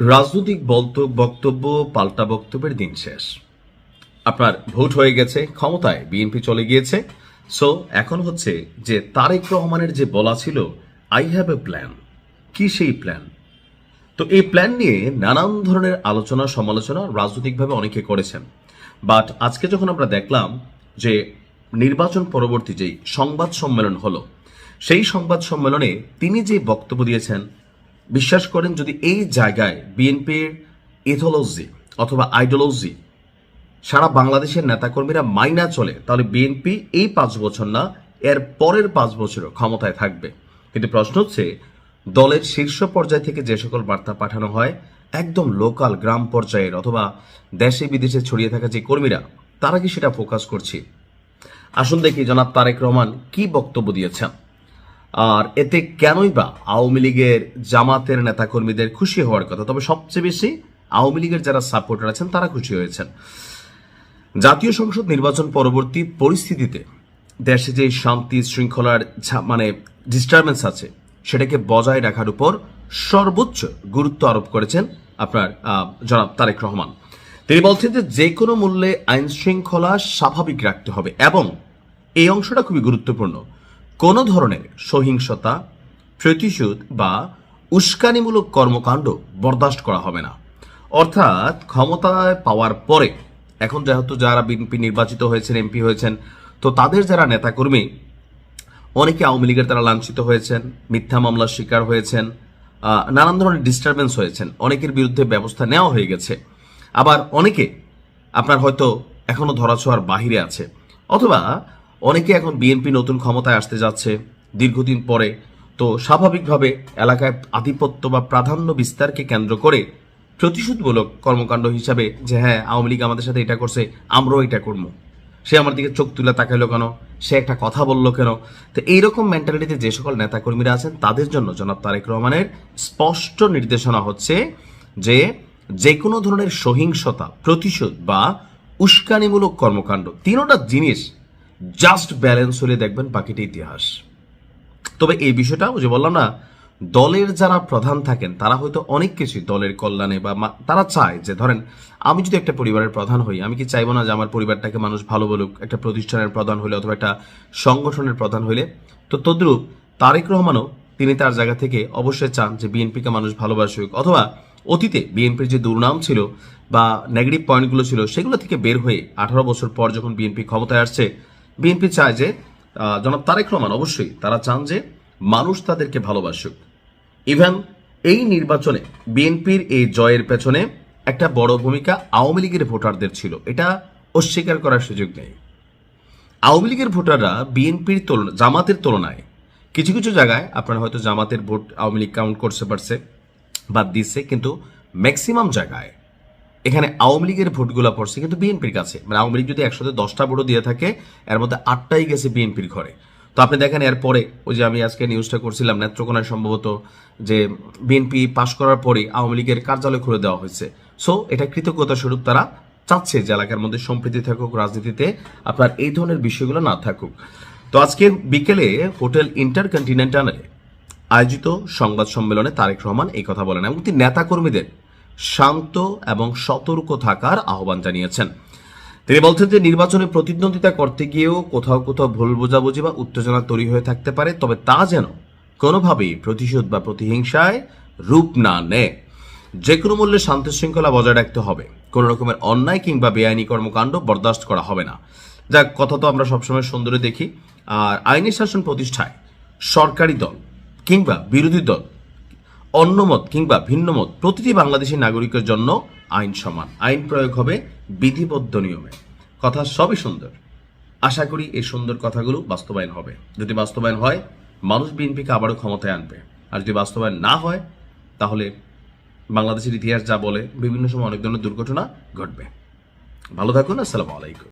রাজনৈতিক বক্তব্য, পাল্টা বক্তব্যের দিন শেষ। আপনার ভোট হয়ে গেছে, ক্ষমতায় বিএনপি চলে গিয়েছে। সো এখন হচ্ছে যে তারেক রহমানের যে বলা ছিল আই হ্যাভ এ প্ল্যান কি সেই প্ল্যান তো এই প্ল্যান নিয়ে নানান ধরনের আলোচনা, সমালোচনা রাজনৈতিকভাবে অনেকে করেছেন। বাট আজকে যখন আমরা দেখলাম যে নির্বাচন পরবর্তী যেই সংবাদ সম্মেলন হলো, সেই সংবাদ সম্মেলনে তিনি যে বক্তব্য দিয়েছেন বিশ্বাস করেন যদি এই জায়গায় বিএনপির ইথোলজি অথবা আইডিওলজি সারা বাংলাদেশের নেতাকর্মীরা মাইনা চলে, তাহলে বিএনপি এই পাঁচ বছর না, এর পরের পাঁচ বছরও ক্ষমতায় থাকবে। কিন্তু প্রশ্ন হচ্ছে, দলের শীর্ষ পর্যায় থেকে যে সকল বার্তা পাঠানো হয়, একদম লোকাল গ্রাম পর্যায়ের অথবা দেশে বিদেশে ছড়িয়ে থাকা যে কর্মীরা, তারা কি সেটা ফোকাস করছে? আসুন দেখি জনাব তারেক রহমান কি বক্তব্য দিয়েছেন। আর এতে কেনই বা আওয়ামী লীগের জামাতের নেতাকর্মীদের খুশি হওয়ার কথা? তবে সবচেয়ে বেশি আওয়ামী লীগের যারা সাপোর্টার আছেন, তারা খুশি হয়েছেন। জাতীয় সংসদ নির্বাচন পরবর্তী পরিস্থিতিতে দেশে যে শান্তি, শৃঙ্খলার মানে ডিস্টারবেন্স আছে, সেটাকে বজায় রাখার উপর সর্বোচ্চ গুরুত্ব আরোপ করেছেন আপনার জনাব তারেক রহমান। তিনি বলছেন যে যে কোনো মূল্যে আইন শৃঙ্খলা স্বাভাবিক রাখতে হবে এবং এই অংশটা খুবই গুরুত্বপূর্ণ। কোনো ধরনের সহিংসতা, প্রতিশোধ বা উস্কানিমূলক কর্মকাণ্ড বরদাস্ত করা হবে না। অর্থাৎ ক্ষমতায় পাওয়ার পরে, এখন যেহেতু যারা বিএনপি নির্বাচিত হয়েছেন, এমপি হয়েছেন, তো তাদের যারা নেতাকর্মী, অনেকে আওয়ামী লীগের দ্বারা লাঞ্ছিত হয়েছেন, মিথ্যা মামলার শিকার হয়েছেন নানান ধরনের ডিস্টারবেন্স হয়েছেন। অনেকের বিরুদ্ধে ব্যবস্থা নেওয়া হয়ে গেছে। আবার অনেকে আপনার হয়তো এখনও ধরাছোঁয়ার বাহিরে আছে। অথবা অনেকে এখন বিএনপি নতুন ক্ষমতায় আসতে যাচ্ছে দীর্ঘদিন পরে। তো স্বাভাবিকভাবে এলাকায় আধিপত্য বা প্রাধান্য বিস্তারকে কেন্দ্র করে প্রতিশোধমূলক কর্মকাণ্ড হিসাবে যে হ্যাঁ আওয়ামী লীগ আমাদের সাথে এটা করছে, আমরাও এটা করব। সে আমার দিকে চোখ তুলে তাকাইলো কেন? সে একটা কথা বলল কেন? তো এইরকম মেন্টালিটিতে যে সকল নেতাকর্মীরা আছেন, তাদের জন্য জনাব তারেক রহমানের স্পষ্ট নির্দেশনা হচ্ছে যে যে কোনো ধরনের সহিংসতা, প্রতিশোধ বা উস্কানিমূলক কর্মকাণ্ড, তিনোটা জিনিস জাস্ট ব্যালেন্স হলে দেখবেন বাকিটা ইতিহাস। তবে এই বিষয়টা যে বললাম না, দলের যারা প্রধান থাকেন, তারা হয়তো অনেক কিছুই দলের কল্যাণে বা তারা চায় যে, ধরেন, আমি যদি একটা পরিবারের প্রধান হই, আমি কি চাইব না যে আমার পরিবারটাকে মানুষ ভালো বলুক, একটা প্রতিষ্ঠানের প্রধান হলে অথবা একটা সংগঠনের প্রধান হইলে? তো তদ্রুপ তারেক রহমানও তিনি তার জায়গা থেকে অবশ্যই চান যে বিএনপিকে মানুষ ভালোবাসুক, অথবা অতীতে বিএনপির যে দুর্নাম ছিল বা নেগেটিভ পয়েন্টগুলো ছিল, সেগুলো থেকে বের হয়ে আঠারো বছর পর যখন বিএনপি ক্ষমতায় আসছে বিএনপি চায় যে জনাব তারেক রহমান অবশ্যই তারা চান যে মানুষ তাদেরকে ভালোবাসুক। ইভেন এই নির্বাচনে বিএনপির এই জয়ের পেছনে একটা বড় ভূমিকা আওয়ামী লীগের ভোটারদের ছিল। এটা অস্বীকার করার সুযোগ নেই। আওয়ামী লীগের ভোটাররা বিএনপির তুলনা জামাতের তুলনায় কিছু কিছু জায়গায় আপনারা হয়তো জামাতের ভোট আওয়ামী লীগ কাউন্ট করতে পারছে বাদ দিচ্ছে, কিন্তু ম্যাক্সিমাম জায়গায় এখানে আওয়ামী লীগের ভোটগুলো পড়ছে কিন্তু বিএনপির কাছে। মানে আওয়ামী লীগ যদি একসাথে দশটা ভোটও দিয়ে থাকে, এর মধ্যে আটটাই গেছে বিএনপির ঘরে। তো আপনি দেখেন এরপরে, ওই যে আমি আজকে নিউজটা করছিলাম, নেত্রকোনায় সম্ভবত যে বিএনপি পাশ করার পরে আওয়ামী লীগের কার্যালয় খুলে দেওয়া হয়েছে। সো এটা কৃতজ্ঞতা স্বরূপ তারা চাচ্ছে যে এলাকার মধ্যে সম্প্রীতি থাকুক, রাজনীতিতে আপনার এই ধরনের বিষয়গুলো না থাকুক। তো আজকে বিকেলে হোটেল ইন্টারকন্টিনেন্টালে আয়োজিত সংবাদ সম্মেলনে তারেক রহমান এই কথা বলেন এবং তিনি নেতাকর্মীদের শান্ত এবং সতর্ক থাকার আহ্বান জানিয়েছেন। তিনি বলছেন যে, নির্বাচনে প্রতিদ্বন্দ্বিতা করতে গিয়েও কোথাও কোথাও ভুল বোঝাবুঝি বা উত্তেজনা তৈরি হয়ে থাকতে পারে, তবে তা যেন কোনোভাবেই প্রতিশোধ বা প্রতিহিংসায় রূপ না নেয়। যে কোনো মূল্যে শান্তি শৃঙ্খলা বজায় রাখতে হবে। কোনো রকমের অন্যায় কিংবা বেআইনি কর্মকাণ্ড বরদাস্ত করা হবে না। যাক, কথা তো আমরা সবসময় সুন্দরে দেখি। আর আইনি শাসন প্রতিষ্ঠায় সরকারি দল কিংবা বিরোধী দল অন্যমত কিংবা ভিন্নমত প্রতিটি বাংলাদেশি নাগরিকের জন্য আইন সমান। আইন প্রয়োগ হবে বিধিবদ্ধ নিয়মে। কথা সবই সুন্দর। আশা করি এই সুন্দর কথাগুলো বাস্তবায়ন হবে। যদি বাস্তবায়ন হয়, মানুষ বিএনপিকে আবারও ক্ষমতায় আনবে। আর যদি বাস্তবায়ন না হয়, তাহলে বাংলাদেশের ইতিহাস যা বলে, বিভিন্ন সময় অনেক ধরনের দুর্ঘটনা ঘটবে। ভালো থাকুন, আসসালামু আলাইকুম।